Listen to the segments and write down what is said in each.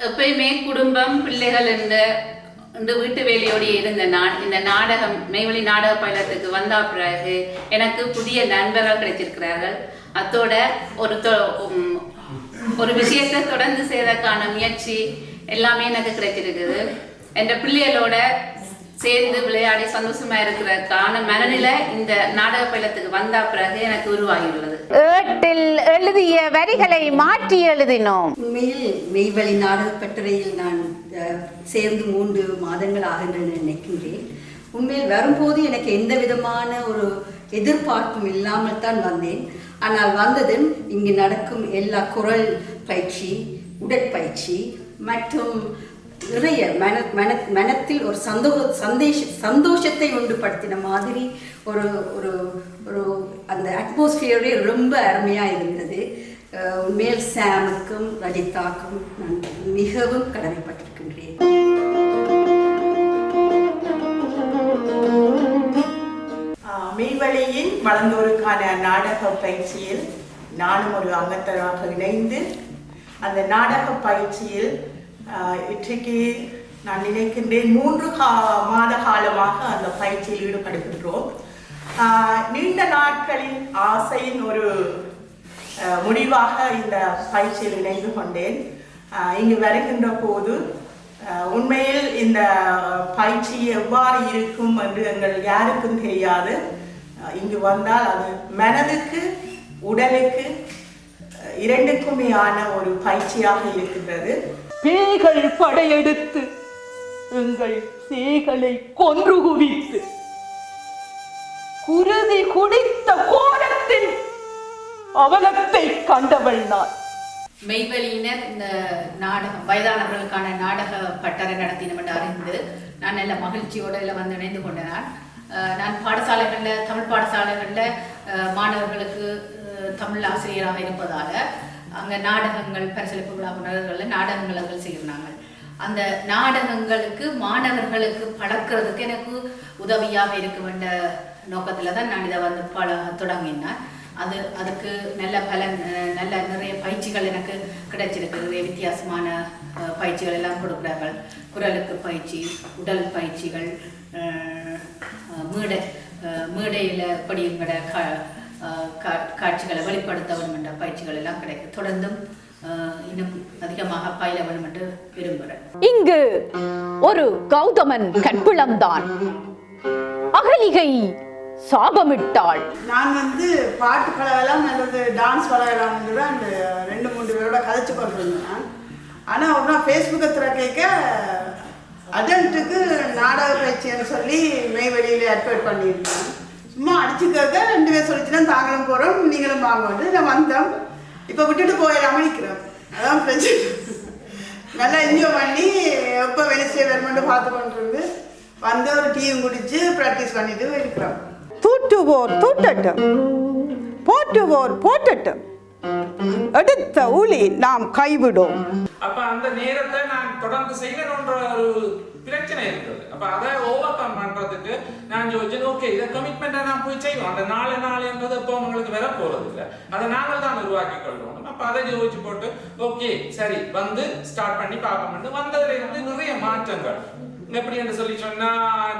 எப்பயுமே குடும்பம் பிள்ளைகள் என்ற இந்த வீட்டு வேலையோடு இருந்த நான் இந்த நாடகம் மெய்வழி நாடக பயிலத்துக்கு வந்த பிறகு எனக்கு புதிய நண்பர்கள் கிடைச்சிருக்கிறார்கள் அத்தோட ஒரு ஒரு விஷயத்தை தொடர்ந்து செய்வதற்கான முயற்சி எல்லாமே எனக்கு கிடைச்சிருக்குது என்ற பிள்ளைகளோட சேர்ந்து விளையாடி சந்தோஷமா இருக்கிறதுக்கான மனநிலை இந்த நாடக பயிலத்துக்கு வந்த பிறகு எனக்கு உருவாகியுள்ளது. ஏட்டில் எழுதிய வரிகளை மாற்றி எழுதினோம். உண்மையில் மெய்வழி நாடக பட்டறையில் நான் சேர்ந்து மூன்று மாதங்கள் ஆகின்றன நினைக்கின்றேன். உண்மையில் வரும்போது எனக்கு எந்த விதமான ஒரு எதிர்பார்ப்பும் இல்லாமல் தான் வந்தேன். ஆனால் வந்ததும் இங்கு நடக்கும் எல்லா குரல் பயிற்சி உடற்பயிற்சி மற்றும் நிறைய மன மன மனத்தில் ஒரு சந்தோ சந்தேஷ சந்தோஷத்தை உண்டுபடுத்தின மாதிரி ஒரு ஒரு ஒரு அந்த அட்மாஸ்பியரே ரொம்ப அருமையாக இருந்தது. மேல் சாமுக்கும் ரஜிதாக்கும் நான் மிகவும் கடமைப்பட்டிருக்கின்றேன். ஆஹ் வளர்ந்தோருக்கான நாடக பயிற்சியில் நானும் ஒரு அங்கத்தராக இணைந்து அந்த நாடக பயிற்சியில் இன்றைக்கு நான் நினைக்கின்றேன் மூன்று கா மாத காலமாக அந்த பயிற்சியில் ஈடுபடுகின்றோம். நீண்ட நாட்களின் ஆசையின் ஒரு முடிவாக இந்த பயிற்சியில் இணைந்து கொண்டேன். இங்கு வருகின்ற போது உண்மையில் இந்த பயிற்சி எவ்வாறு இருக்கும் என்று எங்கள் யாருக்கும் தெரியாது. இங்கு வந்தால் அது மனதுக்கு உடலுக்கு ஆஹ் இரண்டுக்குமே ஆன ஒரு பயிற்சியாக இருக்கின்றது. பேய்கள் படையெடுத்து எங்கள் சேகளை கொன்று குவித்து குருதி குடித்த கோலத்தில் அவலத்தை கண்டவள் நான் மெய்வெளியினர் இந்த நாடகம் வயதானவர்களுக்கான நாடக பட்டறை நடத்தினோம் என்று அறிந்து நான் நல்ல மகிழ்ச்சியோடு இதில் வந்து இணைந்து கொண்டேன் நான். பாடசாலைகளில் தமிழ் பாடசாலைகளில் மாணவர்களுக்கு தமிழ் ஆசிரியராக இருப்பதால் அங்கே நாடகங்கள் பரிசளிப்பு விழா உணர்வுகளில் நாடகங்கள் செய்கிறாங்க அந்த நாடகங்களுக்கு மாணவர்களுக்கு பழக்கிறதுக்கு எனக்கு உதவியாக இருக்க வேண்ட நோக்கத்தில் தான் நான் இதை வந்து பல தொடங்கினேன். அது அதுக்கு நல்ல பலன் அஹ், நல்ல நிறைய பயிற்சிகள் எனக்கு கிடைச்சிருக்கு. நிறைய வித்தியாசமான அஹ், பயிற்சிகள் எல்லாம் கொடுக்குறார்கள். குரலுக்கு பயிற்சி உடல் பயிற்சிகள் மீடை அஹ், மேடை அஹ், மேடையில் எப்படி எங்களோட கா கா- காட்சிகளை வெளிப்படுத்த வேண்டும் என்ற பயிற்சிகள் எல்லாம் கிடைக்கும் தொடர்ந்தும் இன்னும் அதிகமாக பயில வேண்டும் என்று விரும்புகிறேன். இங்கு ஒரு கௌதமன் கற்பிளம்தான் அகலிகை சாபமிட்டாள். நான் வந்து பாட்டு பழகலாம் அல்லது டான்ஸ் பழகலாம்னு அந்த ரெண்டு மூணு பேரோட கதைச்சு கொண்டிருந்தேன். ஆனால் ஒரு நாள் ஃபேஸ்புக்கை திற கேட்க அடல்ட்டுக்கு நாடக பயிற்சின்னு சொல்லி மெய் வெளியில் அட்வைட் பண்ணியிருந்தேன். சும்மா அடிச்சுக்கிறத கேட்க ரெண்டு பேர் சொல்லிச்சுன்னா தாங்களும் போகிறோம் நீங்களும் வாங்க நான் வந்தோம். இப்போ விட்டுட்டு போயிடாம நிற்கிறோம் அதான் பிரச்சனை. நல்லா என்ஜாய் பண்ணி எப்போ வெனிஸ்டே வருமெண்டு பார்த்து கொண்டு வந்து ஒரு டீயும் குடிச்சு ப்ராக்டிஸ் பண்ணிட்டு இருக்கிறோம் தூட்டுவோர் தூட்டட்டும். போற்றுவோர் போட்டட்டும் எடுத்த ஊழி நாம் கைவிடும். அப்ப அந்த நேரத்தை நான் தொடர்ந்து செய்யணும்ன்ற ஒரு பிரச்சனை இருக்குது அப்ப அதை ஓவர் கம் பண்றதுக்கு நான் யோசிச்சேன் ஓகே இதை கமிட்மெண்ட்டை நான் போய் செய்வோம். அந்த நாலு நாளுன்றது இப்போ உங்களுக்கு வர போறது இல்லை அதை நாங்கள் தான் உருவாக்கி கொள்வோம். அப்ப அதை யோசிச்சு போட்டு ஓகே சரி வந்து ஸ்டார்ட் பண்ணி பார்ப்போம் வந்ததுல இருந்து நிறைய மாற்றங்கள். எப்படி என்று சொல்லி சொன்னா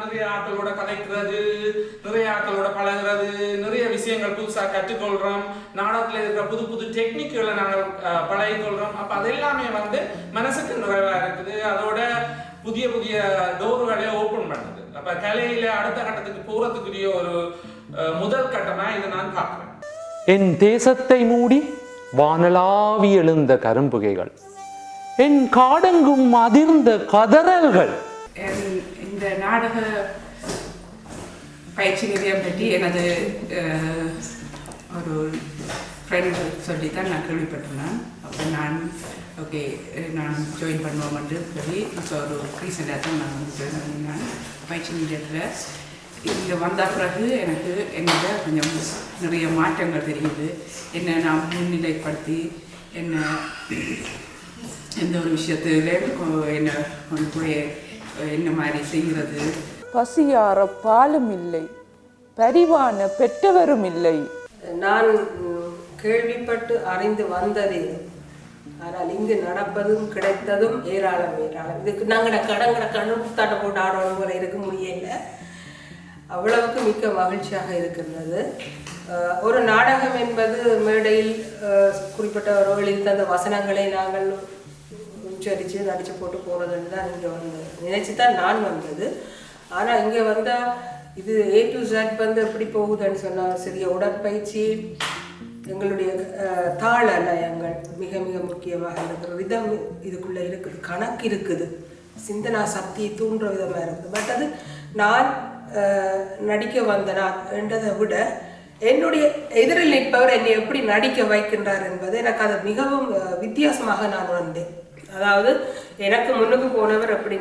நிறைய ஆட்களோட கதைக்கிறது நிறைய ஆட்களோட பழகுறது நிறைய விஷயங்கள் புதுசா கற்றுக்கொள்றோம். நாடகத்துல இருக்கிற புது புது டெக்னிக்குகளை நாங்கள் பழகிக்கொள்கிறோம் அப்போ அப்ப அது எல்லாமே வந்து மனசுக்கு நிறைவா இருக்குது. அதோட புதிய புதிய டோர்களை ஓபன் பண்ணுது. அப்ப கலையில அடுத்த கட்டத்துக்கு போறதுக்குரிய ஒரு முதல் கட்டமா இதை நான் பார்க்கிறேன். என் தேசத்தை மூடி வானலாவி எழுந்த கரும்புகைகள். என் காடெங்கும் அதிர்ந்த கதறல்கள். இந்த நாடக பயிற்சி நிலையம் பற்றி எனது ஒரு ஃப்ரெண்ட் சொல்லி தான் நான் கேள்விப்பட்டிருந்தேன். அப்போ நான் ஓகே நான் ஜாயின் பண்ணுவோம் என்று சொல்லி இப்போ ஒரு ரீசெண்டாக தான் நான் வந்து நான் பண்ணினேன் பயிற்சி நிலையத்தில் இங்கே வந்த பிறகு எனக்கு என்னோட கொஞ்சம் நிறைய மாற்றங்கள் தெரியுது. என்னை நான் முன்னிலைப்படுத்தி என்ன எந்த ஒரு விஷயத்துல என்ன கொஞ்சம் என்ன மாதிரி செய்கிறது? பசியார பாலும் இல்லை பரிவான பெற்றவரும் இல்லை. நான் கேள்விப்பட்டு அறிந்து வந்தது ஆனால் இங்கு நடப்பதும் கிடைத்ததும் ஏராளம் ஏராளம். இதுக்கு நாங்கள் கடங்கட கண்ணு புத்தாட்ட போட்டு ஆடணும் போல இருக்க முடியல. அவ்வளவுக்கு மிக்க மகிழ்ச்சியாக இருக்கின்றது. ஒரு நாடகம் என்பது மேடையில் அஹ், குறிப்பிட்ட ரோலில் தந்த வசனங்களை நாங்கள் உச்சரித்து நடித்து போட்டு போகிறதுன்னு தான் இங்கே வந்து நினச்சி தான் நான் வந்தது. ஆனால் இங்கே வந்தால் இது ஏ டு ஜட் வந்து எப்படி போகுதுன்னு சொன்னால் சிறிய உடற்பயிற்சி எங்களுடைய தாள லயங்கள் மிக மிக முக்கியமாக இருக்கிற விதம் இதுக்குள்ளே இருக்குது கணக்கு இருக்குது. சிந்தனா சக்தியை தூண்டுற விதமாக இருக்குது. பட் அது நான் நடிக்க வந்தனா என்றதை விட என்னுடைய எதிரில் நிற்பவர் என்னை எப்படி நடிக்க வைக்கின்றார் என்பது எனக்கு அது மிகவும் வித்தியாசமாக நான் உணர்ந்தேன். அதாவது எனக்கு முன்னுக்கு போனவர் எப்படி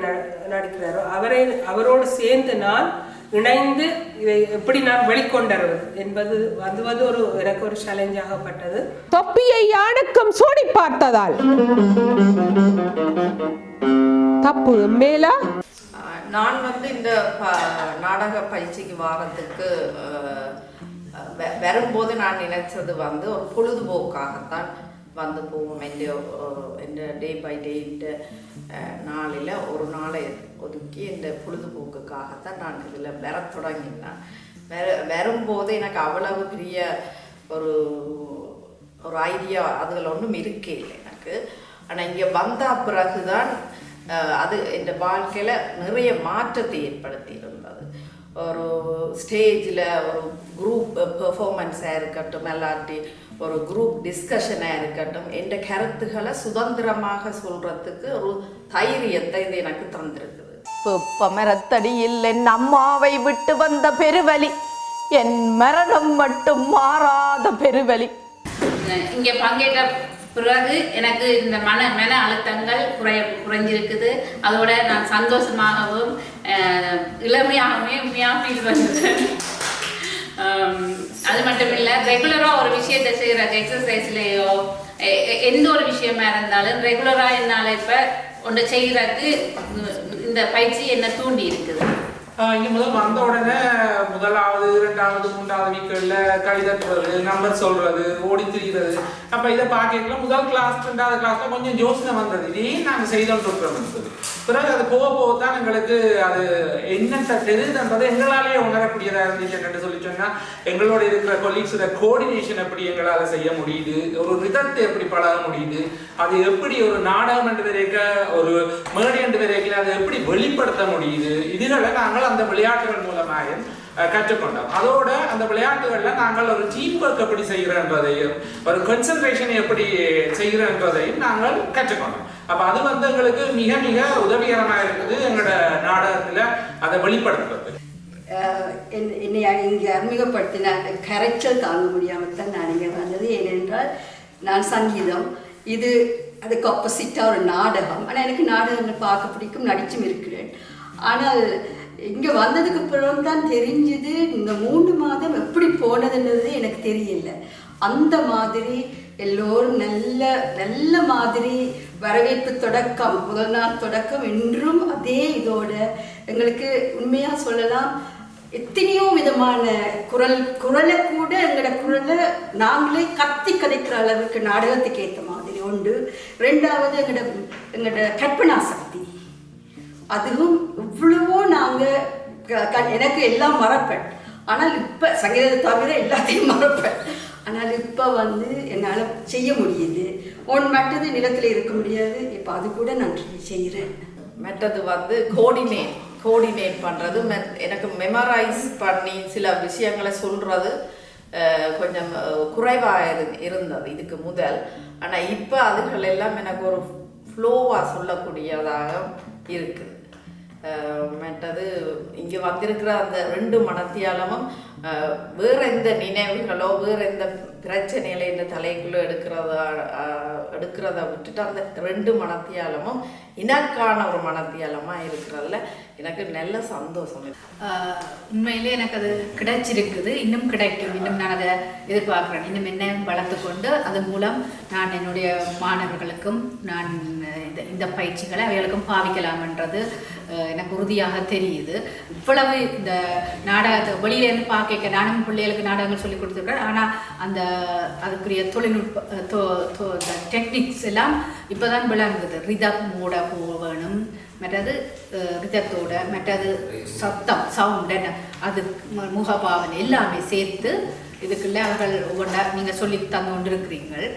நடிக்கிறாரோ அவரை அவரோடு சேர்ந்து நான் இணைந்து இதை எப்படி நான் வெளிக்கொண்டறது என்பது அது வந்து ஒரு எனக்கு ஒரு சேலஞ்சாகப்பட்டது தொப்பியை அடக்கம் சூடி பார்த்ததால். தப்பு மேலா? நான் வந்து இந்த நாடக பயிற்சிக்கு வாரத்துக்கு வரும்போது நான் நினைச்சது வந்து ஒரு பொழுதுபோக்காகத்தான் வந்து போவோம் எந்த எந்த டே பை டே இந்த நாளில் ஒரு நாளை ஒதுக்கி இந்த பொழுதுபோக்குக்காகத்தான் நான் இதில் வர தொடங்கினேன் வர வரும்போது எனக்கு அவ்வளவு பெரிய ஒரு ஒரு ஐடியா அதில் ஒன்றும் இருக்கே இல்லை எனக்கு ஆனால் இங்கே வந்த பிறகுதான் அது என் வாழ்க்கையில் நிறைய மாற்றத்தை ஏற்படுத்தி ஒரு ஸ்டேஜில் ஒரு குரூப் பெர்ஃபார்மன்ஸாக இருக்கட்டும் இல்லாட்டி ஒரு குரூப் டிஸ்கஷனாக இருக்கட்டும் என்ற கருத்துக்களை சுதந்திரமாக சொல்கிறதுக்கு ஒரு தைரியத்தை இது எனக்கு தந்திருக்குது. மரத்தடியில் என் அம்மாவை விட்டு வந்த பெருவலி என் மரணம் மட்டும் மாறாத பெருவலி. இங்கே பங்கேற்ற பிறகு எனக்கு இந்த மன மன அழுத்தங்கள் குறைய குறைஞ்சிருக்குது. அதோட நான் சந்தோஷமாகவும் இளமையாகவே உண்மையாக ஃபீல் பண்ணுறேன் அது மட்டும் இல்லை ரெகுலராக ஒரு விஷயத்தை செய்கிற எக்ஸசைஸ்லேயோ எந்த ஒரு விஷயமா இருந்தாலும் ரெகுலராக என்னால் இப்போ ஒன்று செய்கிறதுக்கு இந்த பயிற்சி என்னை தூண்டி இருக்குது. இங்கே முதல் வந்த உடனே முதலாவது இரண்டாவது மூன்றாவது வீக்கில் கடிதத்துறது நம்பர் சொல்றது ஓடி திரிகிறது அப்போ இதை பார்க்கல முதல் கிளாஸ் ரெண்டாவது கிளாஸ்ல கொஞ்சம் யோசனை வந்தது. இதே நாங்கள் செய்தோம் இருக்கிறோம் பிறகு அது போக போக தான் எங்களுக்கு அது என்னென்ன தெரியுதுன்றது எங்களாலேயே உணரக்கூடியதாக இருந்துச்சு என்று சொல்லி சொன்னால் எங்களோட இருக்கிற கொலீக்ஸோட கோஆர்டினேஷன் எப்படி எங்களால் செய்ய முடியுது ஒரு ரிதத்தை எப்படி பழக முடியுது அது எப்படி ஒரு நாடகம் என்று வரைக்க ஒரு மேடை என்று வரைக்கல அதை எப்படி வெளிப்படுத்த முடியுது இதுகளை நாங்கள் அந்த விளையாட்டுகள் மூலமாக கற்றுக்கொண்டோம். அதோட அந்த விளையாட்டுகள்ல நாங்கள் ஒரு டீம் ஒர்க் எப்படி செய்கிறன்றதையும் ஒரு கன்சன்ட்ரேஷன் எப்படி செய்கிறன்றதையும் நாங்கள் கற்றுக்கொண்டோம். அப்ப அது வந்து எங்களுக்கு மிக மிக உதவிகரமாக இருக்குது எங்களோட நாடகத்துல அதை வெளிப்படுத்துறது. என்னை இங்கே அறிமுகப்படுத்தின கரைச்சல் தாங்க முடியாமல் தான் நான் இங்கே வந்தது. ஏனென்றால் நான் சங்கீதம் இது அதுக்கு ஆப்போசிட்டாக ஒரு நாடகம். ஆனால் எனக்கு நாடகங்கள் பார்க்க பிடிக்கும் நடிச்சும் இருக்கிறேன். ஆனால் இங்கே வந்ததுக்கு அப்புறம் தான் தெரிஞ்சது இந்த மூன்று மாதம் எப்படி போனதுன்றது எனக்கு தெரியல. அந்த மாதிரி எல்லோரும் நல்ல நல்ல மாதிரி வரவேற்பு தொடக்கம் முதல் நாள் தொடக்கம் இன்றும் அதே இதோட எங்களுக்கு உண்மையாக சொல்லலாம். எத்தனையோ விதமான குரல் குரலை கூட எங்களோட குரலை நாங்களே கத்தி கதைக்கிற அளவுக்கு நாடகத்துக்கு ஏற்ற மாதிரி உண்டு. ரெண்டாவது எங்களோட எங்களோட கற்பனா சக்தி. அதுவும் எவ்வளவோ நாங்கள் எனக்கு எல்லாம் மறப்பேன். ஆனால் இப்போ சங்கீதத்தை தவிர எல்லாத்தையும் மறப்பேன். ஆனால் இப்போ வந்து என்னால் செய்ய முடியுது. ஒன் மற்றது நிலத்தில் இருக்க முடியாது. இப்போ அது கூட நான் செய்கிறேன். மற்றது வந்து கோஆர்டினேட் கோஆர்டினேட் பண்ணுறது எனக்கு மெமரைஸ் பண்ணி சில விஷயங்களை சொல்கிறது கொஞ்சம் குறைவாக இரு இருந்தது இதுக்கு முதல். ஆனால் இப்போ அதுகள் எல்லாம் எனக்கு ஒரு ஃப்ளோவாக சொல்லக்கூடியதாக இருக்குது மற்றது இங்கே வந்திருக்கிற அந்த ரெண்டு மனத்தியாலமும் அஹ், வேற எந்த நினைவுகளோ வேற எந்த பிரச்சனைகளை இந்த தலைக்குள்ளே எடுக்கிறதா எடுக்கிறத விட்டுட்டு அந்த ரெண்டு மனத்தியாலமும் இனக்கான ஒரு மனத்தியாலமாக இருக்கிறதுல எனக்கு நல்ல சந்தோஷம். உண்மையிலே எனக்கு அது கிடைச்சிருக்குது. இன்னும் கிடைக்கும். இன்னும் நான் அதை எதிர்பார்க்குறேன். இன்னும் என்ன வளர்த்து கொண்டு அதன் மூலம் நான் என்னுடைய மாணவர்களுக்கும் நான் இந்த இந்த பயிற்சிகளை அவைகளுக்கும் பாவிக்கலாம்ன்றது எனக்கு உறுதியாக தெரியுது. இவ்வளவு இந்த நாடகத்தை வெளியிலேருந்து பார்க்க நானும் பிள்ளைகளுக்கு நாடகங்கள் சொல்லி கொடுத்துருக்கேன். ஆனால் அந்த அதுக்குரிய தொழில்நுட்ப டெக்னிக்ஸ் எல்லாம் இப்போ தான் விளங்குது. ரிதம் மூட போக வேணும் மற்றது விதத்தோட மற்றது சத்தம் சவுண்ட் என்ன அது முகபாவனை எல்லாமே சேர்த்து இதுக்குள்ள அவர்கள் ஒவ்வொன்றா நீங்கள் சொல்லி தந்து கொண்டிருக்கிறீர்கள்.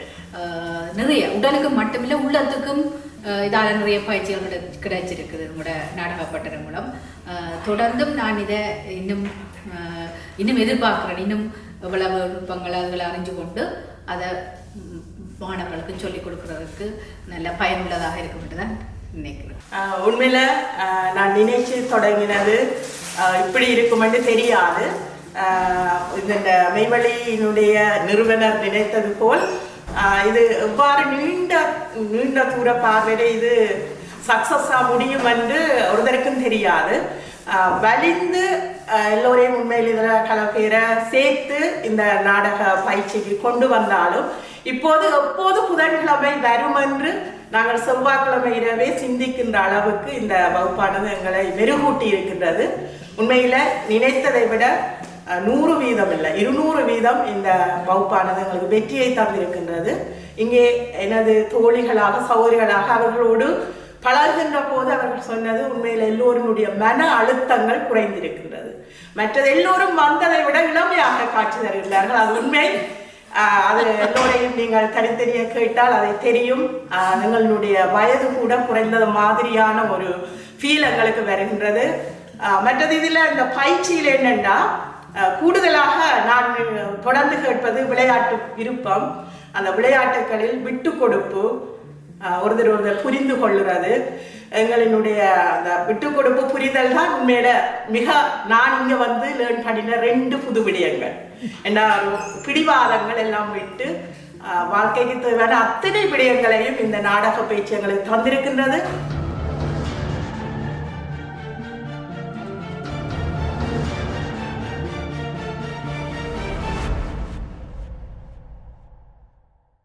நிறைய உடலுக்கு மட்டுமில்லை உள்ளத்துக்கும் அஹ், இதால நிறைய பயிற்சிகள் கிடை கிடைச்சிருக்குது உங்களோட நாடகப்பட்டன மூலம். தொடர்ந்தும் நான் இதை இன்னும் இன்னும் எதிர்பார்க்குறேன். இன்னும் இவ்வளவு நுட்பங்கள் அதுகளை அறிஞ்சு கொண்டு அதை மாணவர்களுக்கு சொல்லிக் கொடுக்கறதுக்கு நல்ல பயனுள்ளதாக இருக்கும் என்று தான் நினைக்கிறேன். உண்மையில் நான் நினைச்சு தொடங்கினது இப்படி இருக்குமென்று தெரியாது. இந்த மெய்வழியினுடைய நிறுவனர் நினைத்தது போல் இது எவ்வாறு நீண்ட நீண்ட தூர பார்வையில இது சக்சஸாக முடியும் என்று ஒருத்தருக்கும் தெரியாது. வலிந்து எல்லோரையும் உண்மையில் இதில் பல பேரை சேர்த்து இந்த நாடக பயிற்சிக்கு கொண்டு வந்தாலும் இப்போது எப்போது புதன்கிழமை வரும் என்று நாங்கள் செவ்வாய்க்கிழமை இரவே சிந்திக்கின்ற அளவுக்கு இந்த வகுப்பானது எங்களை மெருகூட்டி இருக்கின்றது. உண்மையில நினைத்ததை விட நூறு வீதம் இல்லை இருநூறு வீதம் இந்த வகுப்பானது எங்களுக்கு வெற்றியை தந்திருக்கின்றது. இங்கே எனது தோழிகளாக சௌகரிகளாக அவர்களோடு பழகுகின்ற போது அவர்கள் சொன்னது உண்மையில் எல்லோருடைய மன அழுத்தங்கள் குறைந்திருக்கின்றது. மற்றது எல்லோரும் வந்ததை விட இளமையாக காட்சி தருகிறார்கள் அது உண்மை. அது எல்லோரையும் நீங்கள் தனித்தனியே கேட்டால் அதை தெரியும். எங்களுடைய வயது கூட குறைந்தது மாதிரியான ஒரு ஃபீல் எங்களுக்கு வருகின்றது. மற்றது இதில் இந்த பயிற்சியில் என்னென்னா கூடுதலாக நான் தொடர்ந்து கேட்பது விளையாட்டு விருப்பம். அந்த விளையாட்டுகளில் விட்டு கொடுப்பு ஒருத்தர் ஒருத்தர் புரிந்து கொள்ளுறது. எங்களினுடைய அந்த விட்டு கொடுப்பு புரிதல் தான் உண்மையில மிக நான் இங்க வந்து லேர்ன் பண்ணின ரெண்டு புது விடயங்கள். என்ன பிடிவாதங்கள் எல்லாம் விட்டு வாழ்க்கைக்கு தேவையான அத்தனை விடயங்களையும் இந்த நாடக பயிற்சி எங்களுக்கு தந்திருக்கின்றது.